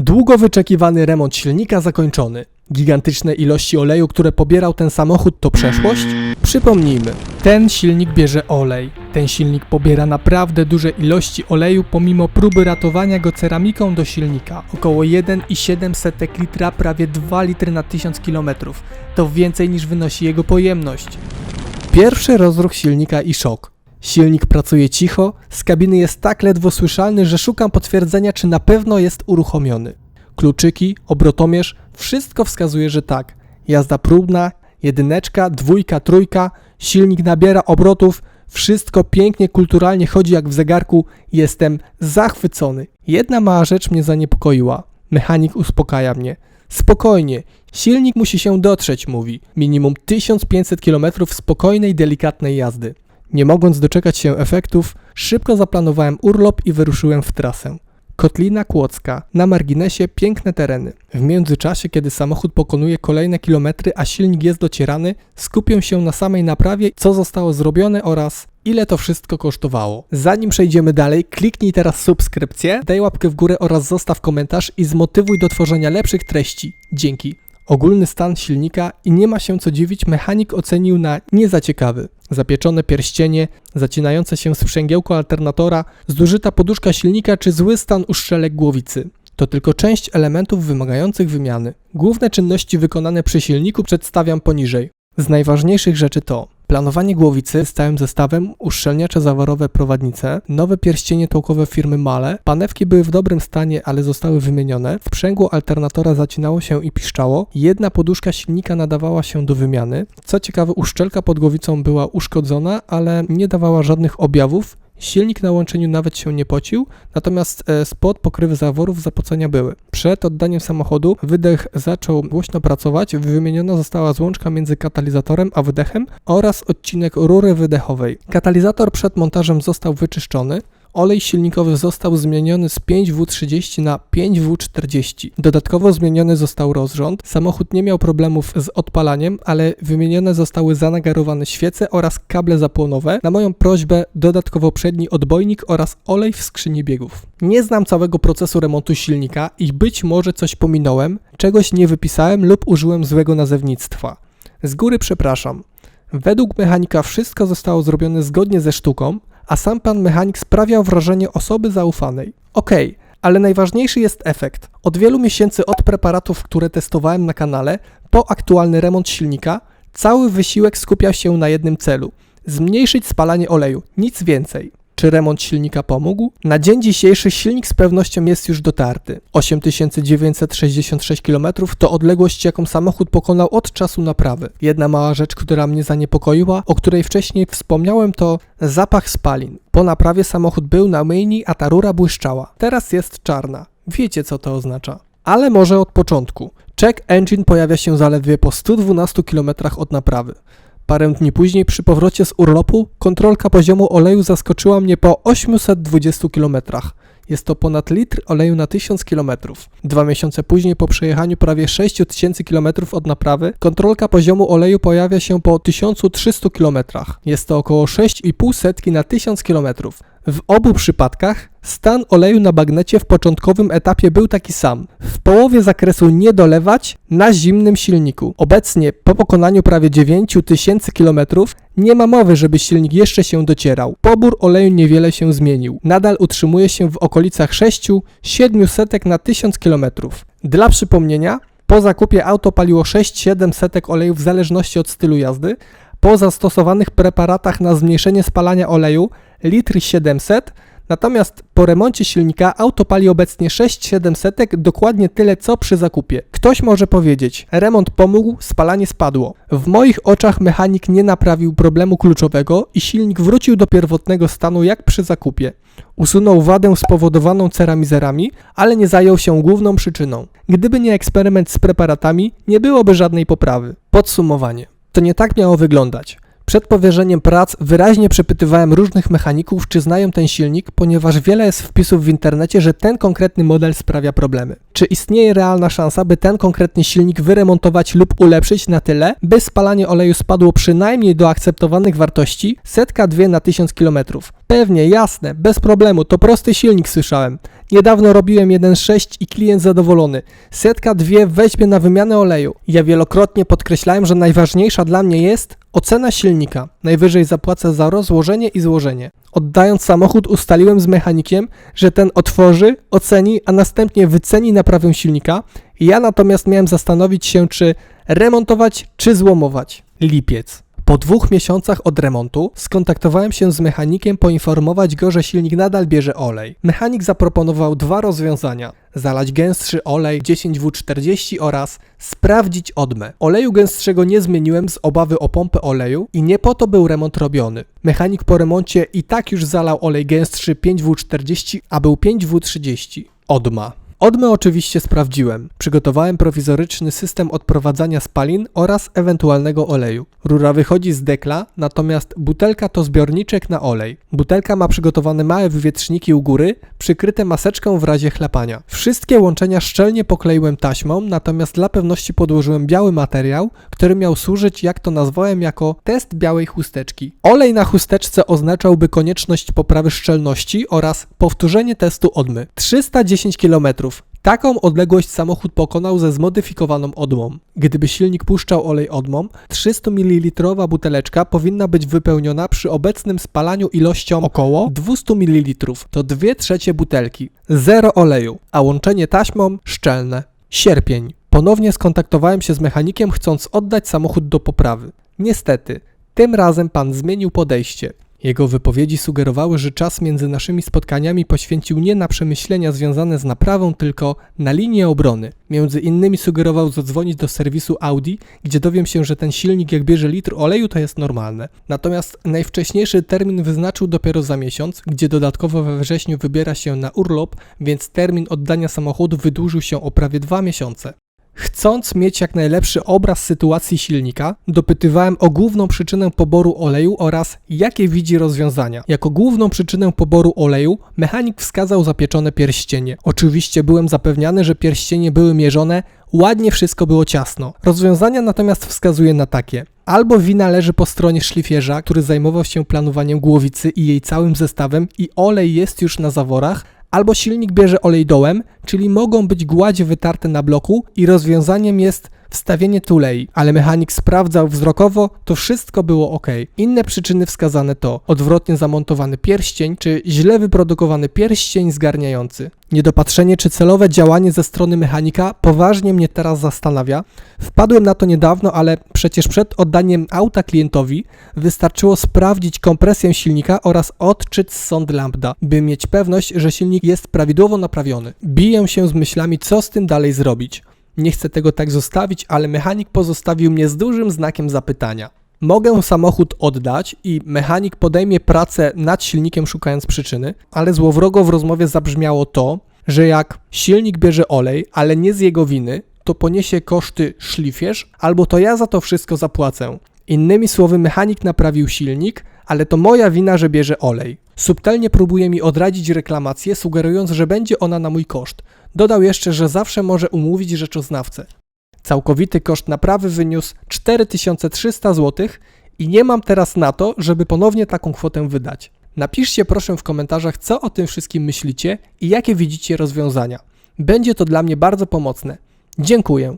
Długo wyczekiwany remont silnika zakończony. Gigantyczne ilości oleju, które pobierał ten samochód, to przeszłość? Przypomnijmy, ten silnik bierze olej. Ten silnik pobiera naprawdę duże ilości oleju pomimo próby ratowania go ceramiką do silnika. Około 1,7 litra, prawie 2 litry na 1000 km. To więcej niż wynosi jego pojemność. Pierwszy rozruch silnika i szok. Silnik pracuje cicho, z kabiny jest tak ledwo słyszalny, że szukam potwierdzenia, czy na pewno jest uruchomiony. Kluczyki, obrotomierz, wszystko wskazuje, że tak. Jazda próbna, jedyneczka, dwójka, trójka, silnik nabiera obrotów, wszystko pięknie, kulturalnie chodzi jak w zegarku. Jestem zachwycony. Jedna mała rzecz mnie zaniepokoiła. Mechanik uspokaja mnie. Spokojnie, silnik musi się dotrzeć, mówi. Minimum 1500 km spokojnej, delikatnej jazdy. Nie mogąc doczekać się efektów, szybko zaplanowałem urlop i wyruszyłem w trasę. Kotlina Kłodzka, na marginesie piękne tereny. W międzyczasie, kiedy samochód pokonuje kolejne kilometry, a silnik jest docierany, skupię się na samej naprawie, co zostało zrobione oraz ile to wszystko kosztowało. Zanim przejdziemy dalej, kliknij teraz subskrypcję, daj łapkę w górę oraz zostaw komentarz i zmotywuj do tworzenia lepszych treści. Dzięki. Ogólny stan silnika i nie ma się co dziwić, mechanik ocenił na nie za ciekawy. Zapieczone pierścienie, zacinające się sprzęgiełko alternatora, zużyta poduszka silnika czy zły stan uszczelek głowicy. To tylko część elementów wymagających wymiany. Główne czynności wykonane przy silniku przedstawiam poniżej. Z najważniejszych rzeczy to planowanie głowicy z całym zestawem, uszczelniacze zawarowe prowadnice, nowe pierścienie tołkowe firmy Male, panewki były w dobrym stanie, ale zostały wymienione, sprzęgło alternatora zacinało się i piszczało, jedna poduszka silnika nadawała się do wymiany. Co ciekawe, uszczelka pod głowicą była uszkodzona, ale nie dawała żadnych objawów, Silnik na łączeniu nawet się nie pocił, natomiast e, spod pokrywy zaworów zapocenia były. Przed oddaniem samochodu wydech zaczął głośno pracować, wymieniona została złączka między katalizatorem a wydechem oraz odcinek rury wydechowej. Katalizator przed montażem został wyczyszczony, Olej silnikowy został zmieniony z 5W30 na 5W40. Dodatkowo zmieniony został rozrząd. Samochód nie miał problemów z odpalaniem, ale wymienione zostały zanagarowane świece oraz kable zapłonowe. Na moją prośbę dodatkowo przedni odbojnik oraz olej w skrzyni biegów. Nie znam całego procesu remontu silnika i być może coś pominąłem, czegoś nie wypisałem lub użyłem złego nazewnictwa. Z góry przepraszam. Według mechanika wszystko zostało zrobione zgodnie ze sztuką, a sam pan mechanik sprawiał wrażenie osoby zaufanej. Okej, okay, ale najważniejszy jest efekt. Od wielu miesięcy od preparatów, które testowałem na kanale, po aktualny remont silnika, cały wysiłek skupiał się na jednym celu zmniejszyć spalanie oleju, nic więcej. Czy remont silnika pomógł? Na dzień dzisiejszy silnik z pewnością jest już dotarty. 8966 km to odległość, jaką samochód pokonał od czasu naprawy. Jedna mała rzecz, która mnie zaniepokoiła, o której wcześniej wspomniałem, to zapach spalin. Po naprawie samochód był na myjni, a ta rura błyszczała. Teraz jest czarna. Wiecie, co to oznacza. Ale może od początku. Check engine pojawia się zaledwie po 112 km od naprawy. Parę dni później przy powrocie z urlopu kontrolka poziomu oleju zaskoczyła mnie po 820 km. Jest to ponad litr oleju na 1000 km. Dwa miesiące później po przejechaniu prawie 6000 km od naprawy kontrolka poziomu oleju pojawia się po 1300 km. Jest to około 6,5 setki na 1000 km. W obu przypadkach stan oleju na bagnecie w początkowym etapie był taki sam. W połowie zakresu nie dolewać na zimnym silniku. Obecnie po pokonaniu prawie 9000 km nie ma mowy, żeby silnik jeszcze się docierał. Pobór oleju niewiele się zmienił. Nadal utrzymuje się w okolicach 6-700 na 1000 km. Dla przypomnienia, po zakupie auto paliło 6-7 setek oleju w zależności od stylu jazdy. Po zastosowanych preparatach na zmniejszenie spalania oleju litr 700, natomiast po remoncie silnika auto pali obecnie 6-700, dokładnie tyle co przy zakupie. Ktoś może powiedzieć, remont pomógł, spalanie spadło. W moich oczach mechanik nie naprawił problemu kluczowego i silnik wrócił do pierwotnego stanu jak przy zakupie. Usunął wadę spowodowaną ceramizerami, ale nie zajął się główną przyczyną. Gdyby nie eksperyment z preparatami, nie byłoby żadnej poprawy. Podsumowanie. To nie tak miało wyglądać. Przed powierzeniem prac wyraźnie przepytywałem różnych mechaników, czy znają ten silnik, ponieważ wiele jest wpisów w internecie, że ten konkretny model sprawia problemy. Czy istnieje realna szansa, by ten konkretny silnik wyremontować lub ulepszyć na tyle, by spalanie oleju spadło przynajmniej do akceptowanych wartości setka dwie na tysiąc kilometrów? Pewnie, jasne, bez problemu, to prosty silnik słyszałem. Niedawno robiłem 1.6 i klient zadowolony. Setka dwie weźmie na wymianę oleju. Ja wielokrotnie podkreślałem, że najważniejsza dla mnie jest ocena silnika. Najwyżej zapłacę za rozłożenie i złożenie. Oddając samochód ustaliłem z mechanikiem, że ten otworzy, oceni, a następnie wyceni naprawę silnika. Ja natomiast miałem zastanowić się, czy remontować, czy złomować. Lipiec. Po dwóch miesiącach od remontu skontaktowałem się z mechanikiem poinformować go, że silnik nadal bierze olej. Mechanik zaproponował dwa rozwiązania. Zalać gęstszy olej 10W40 oraz sprawdzić odmę. Oleju gęstszego nie zmieniłem z obawy o pompę oleju i nie po to był remont robiony. Mechanik po remoncie i tak już zalał olej gęstszy 5W40, a był 5W30. Odma. Odmę oczywiście sprawdziłem. Przygotowałem prowizoryczny system odprowadzania spalin oraz ewentualnego oleju. Rura wychodzi z dekla, natomiast butelka to zbiorniczek na olej. Butelka ma przygotowane małe wywietrzniki u góry, przykryte maseczką w razie chlapania. Wszystkie łączenia szczelnie pokleiłem taśmą, natomiast dla pewności podłożyłem biały materiał, który miał służyć, jak to nazwałem, jako test białej chusteczki. Olej na chusteczce oznaczałby konieczność poprawy szczelności oraz powtórzenie testu odmy. 310 km. Taką odległość samochód pokonał ze zmodyfikowaną odmą. Gdyby silnik puszczał olej odmą, 300 ml buteleczka powinna być wypełniona przy obecnym spalaniu ilością około 200 ml. To 2 trzecie butelki. Zero oleju, a łączenie taśmą szczelne. Sierpień. Ponownie skontaktowałem się z mechanikiem, chcąc oddać samochód do poprawy. Niestety, tym razem pan zmienił podejście. Jego wypowiedzi sugerowały, że czas między naszymi spotkaniami poświęcił nie na przemyślenia związane z naprawą, tylko na linię obrony. Między innymi sugerował zadzwonić do serwisu Audi, gdzie dowiem się, że ten silnik jak bierze litr oleju to jest normalne. Natomiast najwcześniejszy termin wyznaczył dopiero za miesiąc, gdzie dodatkowo we wrześniu wybiera się na urlop, więc termin oddania samochodu wydłużył się o prawie dwa miesiące. Chcąc mieć jak najlepszy obraz sytuacji silnika, dopytywałem o główną przyczynę poboru oleju oraz jakie widzi rozwiązania. Jako główną przyczynę poboru oleju mechanik wskazał zapieczone pierścienie. Oczywiście byłem zapewniany, że pierścienie były mierzone, ładnie wszystko było ciasno. Rozwiązania natomiast wskazuje na takie. Albo wina leży po stronie szlifierza, który zajmował się planowaniem głowicy i jej całym zestawem i olej jest już na zaworach, albo silnik bierze olej dołem, czyli mogą być gładzie wytarte na bloku i rozwiązaniem jest wstawienie tulei, ale mechanik sprawdzał wzrokowo, to wszystko było ok. Inne przyczyny wskazane to odwrotnie zamontowany pierścień, czy źle wyprodukowany pierścień zgarniający. Niedopatrzenie czy celowe działanie ze strony mechanika poważnie mnie teraz zastanawia. Wpadłem na to niedawno, ale przecież przed oddaniem auta klientowi wystarczyło sprawdzić kompresję silnika oraz odczyt sond lambda, by mieć pewność, że silnik jest prawidłowo naprawiony. Biję się z myślami, co z tym dalej zrobić. Nie chcę tego tak zostawić, ale mechanik pozostawił mnie z dużym znakiem zapytania. Mogę samochód oddać i mechanik podejmie pracę nad silnikiem szukając przyczyny, ale złowrogo w rozmowie zabrzmiało to, że jak silnik bierze olej, ale nie z jego winy, to poniesie koszty szlifierz, albo to ja za to wszystko zapłacę. Innymi słowy, mechanik naprawił silnik, ale to moja wina, że bierze olej. Subtelnie próbuje mi odradzić reklamację, sugerując, że będzie ona na mój koszt. Dodał jeszcze, że zawsze może umówić rzeczoznawcę. Całkowity koszt naprawy wyniósł 4300 zł i nie mam teraz na to, żeby ponownie taką kwotę wydać. Napiszcie proszę w komentarzach, co o tym wszystkim myślicie i jakie widzicie rozwiązania. Będzie to dla mnie bardzo pomocne. Dziękuję.